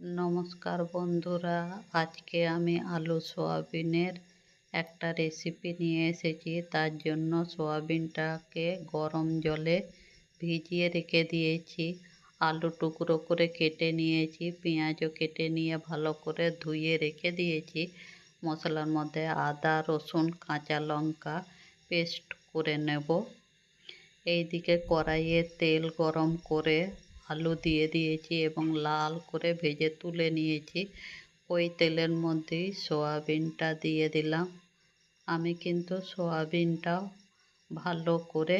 নমস্কার বন্ধুরা, আজকে আমি আলু সোয়াবিনের একটা রেসিপি নিয়ে এসেছি। তার জন্য সোয়াবিনটাকে গরম জলে ভিজিয়ে রেখে দিয়েছি। আলু টুকরো করে কেটে নিয়েছি, পেঁয়াজও কেটে নিয়ে ভালো করে ধুয়ে রেখে দিয়েছি। মশলার মধ্যে আদা, রসুন, কাঁচা লঙ্কা পেস্ট করে নেব। এইদিকে কড়াইয়ে তেল গরম করে আলু দিয়ে দিয়েছি এবং লাল করে ভেজে তুলে নিয়েছি। ওই তেলের মধ্যেই সোয়াবিনটা দিয়ে দিলাম। আমি কিন্তু সোয়াবিনটাও ভালো করে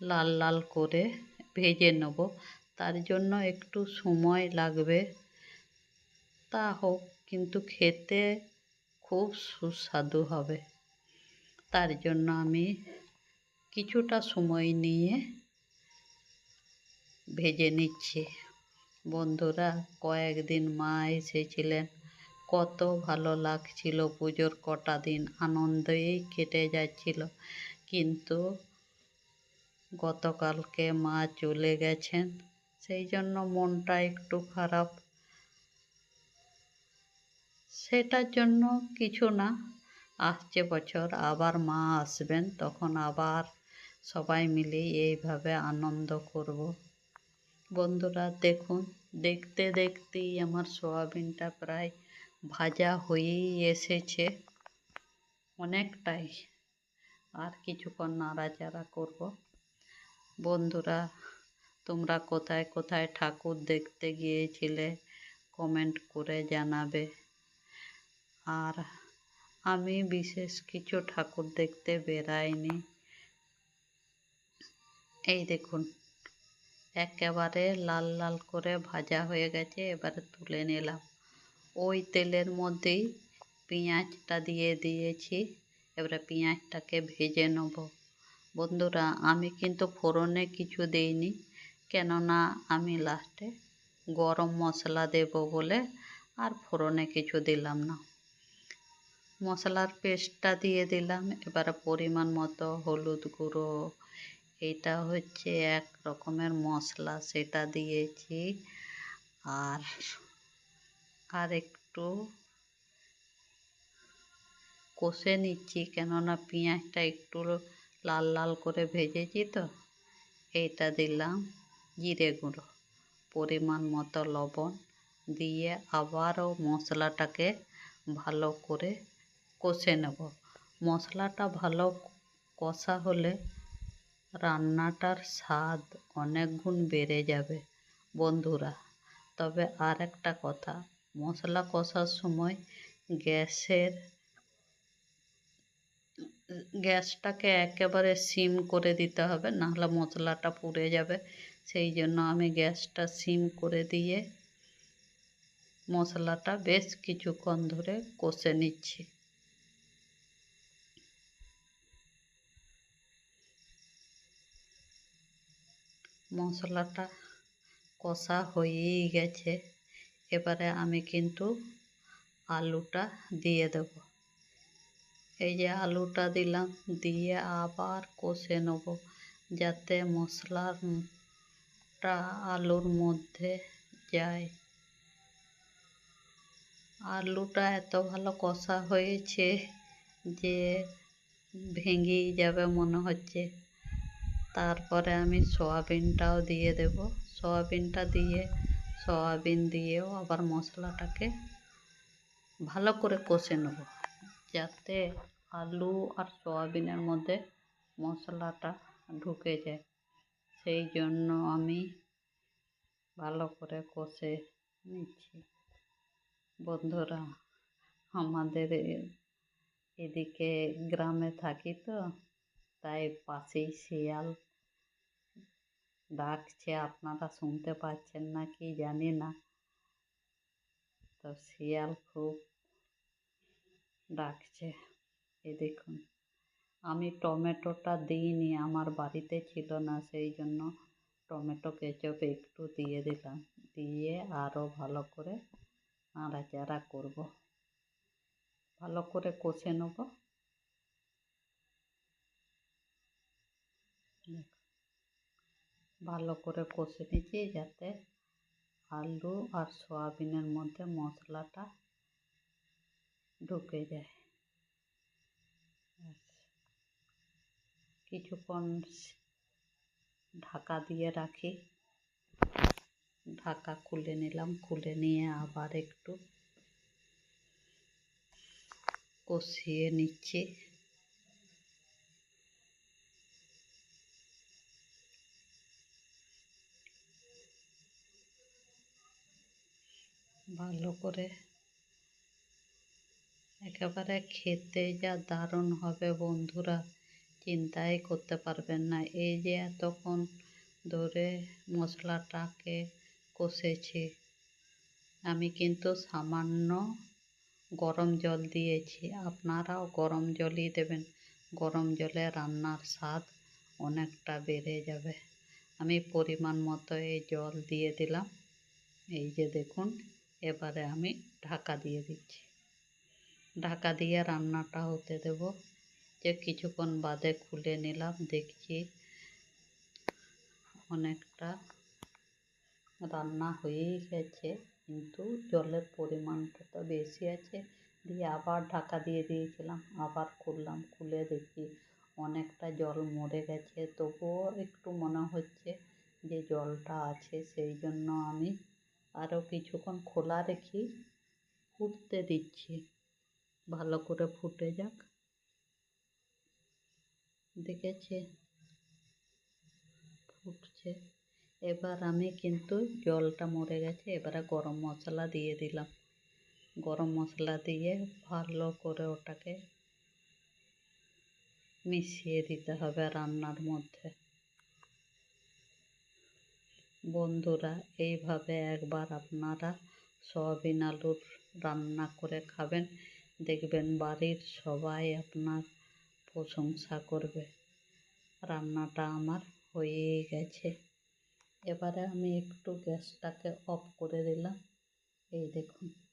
লাল লাল করে ভেজে নেব। তার জন্য একটু সময় লাগবে। তা হোক, কিন্তু খেতে খুব সুস্বাদু হবে। তার জন্য আমি কিছুটা সময় নিয়ে ভেজে নিচ্ছি। বন্ধুরা, কয়েকদিন মা এসেছিলেন। কত ভালো লাগছিল পুজোর কটা দিন, আনন্দেই কেটে যাচ্ছিল। কিন্তু গতকালকে মা চলে গেছেন, সেই জন্য মনটা একটু খারাপ। সেটার জন্য কিছু না, আসছে বছর, আবার মা আসবেন, তখন আবার সবাই মিলে এইভাবে আনন্দ করব। বন্ধুরা, দেখুন, দেখতে দেখতেই আমার সোয়াবিনটা প্রায় ভাজা হয়েই এসেছে। অনেকটাই। আর কিছুক্ষণ নাড়াচাড়া করব। বন্ধুরা, তোমরা কোথায় কোথায় ঠাকুর দেখতে গিয়েছিলে কমেন্ট করে জানাবে। আর আমি বিশেষ কিছু ঠাকুর দেখতে বেরাইনি। এই দেখুন একেবারে লাল লাল করে ভাজা হয়ে গেছে, এবারে তুলে নিলাম। ওই তেলের মধ্যেই পেঁয়াজটা দিয়ে দিয়েছি, এবারে পেঁয়াজটাকে ভেজে নেব। বন্ধুরা, আমি কিন্তু ফোড়নে কিছু দিইনি, কেননা আমি লাস্টে গরম মশলা দেব বলে আর ফোড়নে কিছু দিলাম না। মশলার পেস্টটা দিয়ে দিলাম, এবারে পরিমাণ মতো হলুদ গুঁড়ো এটা হচ্ছে এক রকমের মশলা, সেটা দিয়েছি। আর আর একটু কষে নিচ্ছি, কেননা পেঁয়াজটা একটু লাল লাল করে ভেজেছি তো, এইটা দিলাম জিরে গুঁড়ো, পরিমাণ মতো লবণ দিয়ে আবারও মশলাটাকে ভালো করে কষে নেব। মশলাটা ভালো কষা হলে রান্নাটার স্বাদ অনেক গুণ বেড়ে যাবে, বন্ধুরা। তবে আর একটা কথা, মশলা কষার সময় গ্যাসের, গ্যাসটাকে একেবারে সিম করে দিতে হবে, নাহলে মশলাটা পুড়ে যাবে। সেই জন্য আমি গ্যাসটা সিম করে দিয়ে মশলাটা বেশ কিছুক্ষণ ধরে কষে নিচ্ছি। মশলাটা কষা হয়েই গেছে। এবারে আমি কিন্তু আলুটা দিয়ে দেব। এই যে আলুটা দিলাম, দিয়ে আবার কষে নেব যাতে মশলাটা আলুর মধ্যে যায়। আলুটা এত ভালো কষা হয়েছে যে ভেঙেই যাবে মনে হচ্ছে। তারপরে আমি সয়াবিনটাও দিয়ে দেব। সয়াবিনটা দিয়ে, সয়াবিন দিয়েও আবার মশলাটাকে ভালো করে কষে নেব, যাতে আলু আর সয়াবিনের মধ্যে মশলাটা ঢুকে যায়। সেই জন্য আমি ভালো করে কষে নিচ্ছি। বন্ধুরা, আমাদের এদিকে গ্রামে থাকি তো তাই পাশেই শিয়াল ডাকছে, আপনারা শুনতে পাচ্ছেন না কি জানি না। তো শিয়াল খুব ডাকছে এ দেখুন। আমি টমেটোটা দিইনি, আমার বাড়িতে ছিল না, সেই জন্য টমেটো কেচপ একটু দিয়ে দিলাম। দিয়ে আরও ভালো করে নাড়াচাড়া করব। ভালো করে কষে নেব। ভালো করে কষে নিচ্ছি যাতে আলু আর সয়াবিনের মধ্যে মশলাটা ঢুকে যায়। কিছুক্ষণ ঢাকা দিয়ে রাখি। ঢাকা খুলে নিলাম, খুলে নিয়ে আবার একটু কষিয়ে নিচ্ছি। ভালো করে। একেবারে খেতে যা দারুণ হবে বন্ধুরা, চিন্তাই করতে পারবেন না। এই যে এতক্ষণ ধরে মশলাটাকে কষেছি, আমি কিন্তু সামান্য গরম জল দিয়েছি। আপনারাও গরম জলই দেবেন। গরম জলে রান্নার স্বাদ অনেকটা বেড়ে যাবে। আমি পরিমাণ মতো এই জল দিয়ে দিলাম। এই যে দেখুন এবারে আমি ঢাকা দিয়ে দিচ্ছি। ঢাকা দিয়ে রান্নাটা হতে দেব। যে কিছুক্ষণ বাদে খুলে নিলাম, দেখছি অনেকটা রান্না হয়েই গেছে, কিন্তু জলের পরিমাণটা তো বেশি আছে। দিয়ে আবার ঢাকা দিয়ে দিয়েছিলাম, আবার খুললাম, খুলে দেখি অনেকটা জল মরে গেছে। তবুও একটু মনে হচ্ছে যে জলটা আছে, সেই জন্য আমি আরও কিছুক্ষণ খোলা রেখে ফুটতে দিচ্ছি। ভালো করে ফুটে যাক। দেখেছে? ফুটছে। এবার আমি কিন্তু জলটা মরে গেছে, এবারে গরম মশলা দিয়ে দিলাম। গরম মশলা দিয়ে ভালো করে ওটাকে মিশিয়ে দিতে হবে রান্নার মধ্যে। বন্ধুরা, এইভাবে একবার আপনারা সয়াবিন আলুর রান্না করে খাবেন। দেখবেন বাড়ির সবাই আপনার প্রশংসা করবে। রান্নাটা আমার হয়েই গেছে। এবারে আমি একটু গ্যাসটাকে অফ করে দিলাম। এই দেখুন।